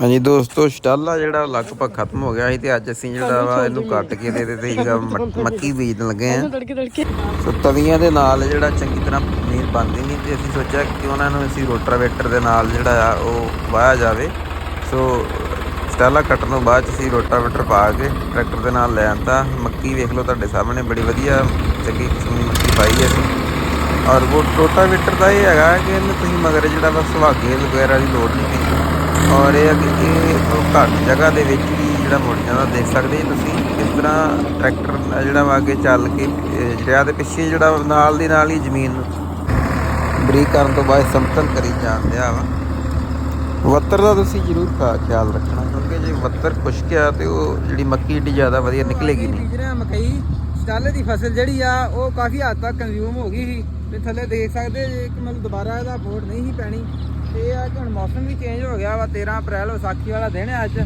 ਹਾਂਜੀ ਦੋਸਤੋ ਸਟਾਲਾ ਜਿਹੜਾ ਲਗਭਗ ਖਤਮ ਹੋ ਗਿਆ ਸੀ ਤੇ ਅੱਜ ਅਸੀਂ ਜਿਹੜਾ ਵਾ ਇਹਨੂੰ ਕੱਟ ਕੇ ਦੇ ਦਿੱਤੇ ਸੀਗਾ ਮ- ਮੱਕੀ ਬੀਜਣ ਲੱਗੇ ਆ। ਤੜਕੇ ਤੜਕੇ। ਸੋ ਤਵੀਆਂ ਦੇ ਨਾਲ ਜਿਹੜਾ ਚੰਗੀ ਤਰ੍ਹਾਂ ਜ਼ਮੀਨ ਬਣਦੀ ਨਹੀਂ ਤੇ ਅਸੀਂ ਸੋਚਿਆ ਕਿ ਉਹਨਾਂ ਨੂੰ ਅਸੀਂ ਰੋਟਾਵੇਟਰ ਦੇ ਨਾਲ ਜਿਹੜਾ ਆ ਉਹ ਵਾਇਆ ਜਾਵੇ। ਸੋ ਸਟਾਲਾ ਕੱਟਣ ਤੋਂ ਬਾਅਦ 'ਚ ਅਸੀਂ ਰੋਟਾਵੇਟਰ ਪਾ ਕੇ ਟਰੈਕਟਰ ਦੇ ਨਾਲ ਲੈ ਆਂਦਾ ਮੱਕੀ ਵੇਖ ਲਓ ਤੁਹਾਡੇ ਸਾਹਮਣੇ ਬੜੀ ਵਧੀਆ ਚੰਗੀ ਕਿਸਮ ਦੀ ਮੱਕੀ ਪਾਈ ਹੈ ਅਸੀਂ। ਔਰ ਉਹ ਰੋਟਾਵੇਟਰ ਦਾ ਇਹ ਹੈਗਾ ਕਿ ਇਹਨੂੰ ਤੁਸੀਂ ਮਗਰ ਜਿਹੜਾ ਵਾ ਸੁਹਾਗੇ ਵਗੈਰਾ ਦੀ ਲੋੜ ਨਹੀਂ ਪੈਂਦੀ। ਔਰ ਇਹ ਇਹ ਘੱਟ ਜਗ੍ਹਾ ਦੇ ਵਿੱਚ ਵੀ ਜਿਹੜਾ ਮੁੜ ਜਾਂਦਾ ਦੇਖ ਸਕਦੇ ਤੁਸੀਂ ਕਿਸ ਤਰ੍ਹਾਂ ਟਰੈਕਟਰ ਜਿਹੜਾ ਵਾ ਅੱਗੇ ਚੱਲ ਕੇ ਦਰਿਆ ਦੇ ਪਿੱਛੇ ਜਿਹੜਾ ਨਾਲ ਦੀ ਨਾਲ ਹੀ ਜ਼ਮੀਨ ਨੂੰ ਬਰੀਕ ਕਰਨ ਤੋਂ ਬਾਅਦ ਸਮਤਲ ਕਰੀ ਜਾਣ ਜਾਂਦਿਆ ਵਾ। ਵੱਤਰ ਦਾ ਤੁਸੀਂ ਜ਼ਰੂਰ ਖਾ- ਖਿਆਲ ਰੱਖਣਾ, ਕਿਉਂਕਿ ਜੇ ਵੱਤਰ ਖੁਸ਼ਕ ਆ ਤੇ ਉਹ ਜਿਹੜੀ ਮੱਕੀ ਏਡੀ ਜ਼ਿਆਦਾ ਵਧੀਆ ਨਿਕਲੇਗੀ ਨਹੀਂ। ਬੀਜ ਮਕਈ ਸਟਾਲੇ ਦੀ ਫਸਲ ਜਿਹੜੀ ਆ, ਉਹ ਕਾਫੀ ਹੱਦ ਤੱਕ ਕੰਜ਼ਿਊਮ ਹੋ ਗਈ ਸੀ। ਤੇ ਥੱਲੇ ਦੇਖ ਸਕਦੇ ਜੇ ਕਿ ਮਤਲਬ ਦੁਬਾਰਾ ਇਹਦਾ ਫੋੜ ਨਹੀਂ ਸੀ ਪੈਣੀ। ਤੇ ਇਹ ਆ ਕਿ ਹੁਣ ਮੌਸਮ ਵੀ ਚੇਂਜ ਹੋ ਗਿਆ ਵਾ 13 ਅਪ੍ਰੈਲ ਵਿਸਾਖੀ ਵਾਲਾ ਦਿਨ ਹੈ ਅੱਜ।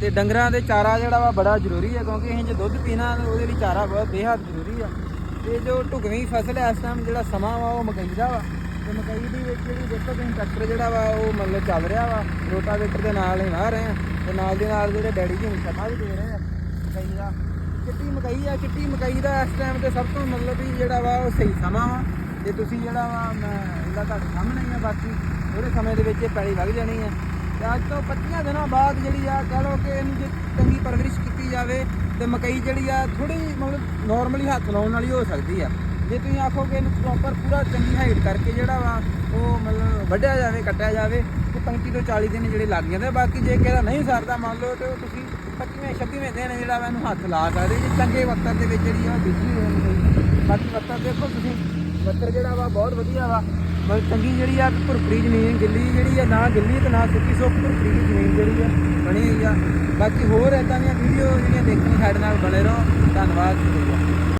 ਤੇ ਡੰਗਰਾਂ ਦੇ ਚਾਰਾ ਜਿਹੜਾ ਵਾ ਬੜਾ ਜ਼ਰੂਰੀ ਹੈ ਕਿਉਂਕਿ ਅਸੀਂ ਜੇ ਦੁੱਧ ਪੀਣਾ ਉਹਦੇ ਲਈ ਚਾਰਾ ਬਹੁਤ ਬੇਹੱਦ ਜ਼ਰੂਰੀ ਆ। ਤੇ ਜੋ ਢੁਕਵੀਂ ਫਸਲ ਹੈ ਇਸ ਟਾਈਮ ਜਿਹੜਾ ਸਮਾਂ ਵਾ ਉਹ ਮਕਈ ਦਾ ਵਾ। ਤੇ ਮਕਈ ਦੀ ਵਿੱਚ ਜਿਹੜੀ ਦੇਖੋ ਤੁਸੀਂ ਟਰੈਕਟਰ ਜਿਹੜਾ ਵਾ, ਉਹ ਮਤਲਬ ਚੱਲ ਰਿਹਾ ਵਾ। ਰੋਟਾਵੇਟਰ ਦੇ ਨਾਲ ਹੀ ਵਾਹ ਰਹੇ ਆ। ਤੇ ਨਾਲ ਦੇ ਨਾਲ ਜਿਹੜੇ ਡੈਡੀ ਜੀ ਹੁਣ ਸਮਾਂ ਵੀ ਦੇ ਰਹੇ ਆ ਮਕਈ ਦਾ। ਚਿੱਟੀ ਮਕਈ ਆ, ਚਿੱਟੀ ਮਕਈ ਦਾ ਇਸ ਟਾਈਮ ਤੇ ਸਭ ਤੋਂ ਮਤਲਬ ਵੀ ਜਿਹੜਾ ਵਾ ਉਹ ਸਹੀ ਸਮਾਂ ਵਾ। ਤੇ ਤੁਸੀਂ ਜਿਹੜਾ ਵਾ, ਮੈਂ ਇਹਦਾ ਤੁਹਾਡੇ ਸਾਹਮਣੇ ਹੀ ਆ, ਬਾਕੀ ਥੋੜੇ ਸਮੇਂ ਦੇ ਵਿੱਚ ਇਹ ਪੈਲੀ ਵਗ ਜਾਣੀ ਆ। ਤੇ ਅੱਜ ਤੋਂ 25 ਦਿਨਾਂ ਬਾਅਦ ਜਿਹੜੀ ਆ, ਕਹ ਲਓ ਕਿ ਇਹਨੂੰ ਜੇ ਚੰਗੀ ਪਰਵਰਿਸ਼ ਕੀਤੀ ਜਾਵੇ, ਤੇ ਮਕਈ ਜਿਹੜੀ ਆ ਥੋੜੀ ਮਤਲਬ ਨਾਰਮਲੀ ਹੱਥ ਲਾਉਣ ਵਾਲੀ ਹੋ ਸਕਦੀ ਆ। ਜੇ ਤੁਸੀਂ ਆਖੋ ਕਿ ਇਹਨੂੰ ਪ੍ਰੋਪਰ ਪੂਰਾ ਚੰਗੀ ਹਾਈਟ ਕਰਕੇ ਜਿਹੜਾ ਵਾ, ਉਹ ਮਤਲਬ ਵੱਢਿਆ ਜਾਵੇ, ਕੱਟਿਆ ਜਾਵੇ, ਤੇ 35 ਤੋਂ 40 ਦਿਨ ਜਿਹੜੇ ਲੱਗ ਜਾਂਦੇ ਬਾਕੀ ਜੇ ਕਿਹਦਾ ਨਹੀਂ ਸਰਦਾ, ਮੰਨ ਲਓ ਤੇ ਉਹ ਤੁਸੀਂ 25ਵੇਂ 26ਵੇਂ ਦਿਨ ਜਿਹੜਾ ਵਾ ਇਹਨੂੰ ਹੱਥ ਲਾ ਸਕਦੇ ਜੇ ਚੰਗੇ ਵਕਤ ਦੇ ਵਿੱਚ ਜਿਹੜੀ ਆ ਉਹ ਬਿਜਲੀ ਹੋਣੀ ਚਾਹੀਦੀ ਬਾਕੀ ਵਕਤਾਂ ਦੇਖੋ ਤੁਸੀਂ ਵਕਤ ਜਿਹੜਾ ਵਾ, ਬਹੁਤ ਵਧੀਆ ਵਾ। ਮਤਲਬ ਚੰਗੀ ਜਿਹੜੀ ਆ, ਭੁਰਪਰੀ ਜ਼ਮੀਨ ਗਿੱਲੀ ਜਿਹੜੀ ਆ, ਨਾ ਗਿੱਲੀ ਤੇ ਨਾ ਸੁੱਕੀ ਸੁੱਕ ਭੁਰਪਰੀ ਜ਼ਮੀਨ ਜਿਹੜੀ ਆ, ਬਣੀ ਹੋਈ ਆ। ਬਾਕੀ ਹੋਰ ਇਦਾਂ ਦੀਆਂ ਵੀਡੀਓ ਜਿਹੜੀਆਂ ਦੇਖਣ ਸਾਡੇ ਨਾਲ ਬਣੇ ਰਹੋ। ਧੰਨਵਾਦ।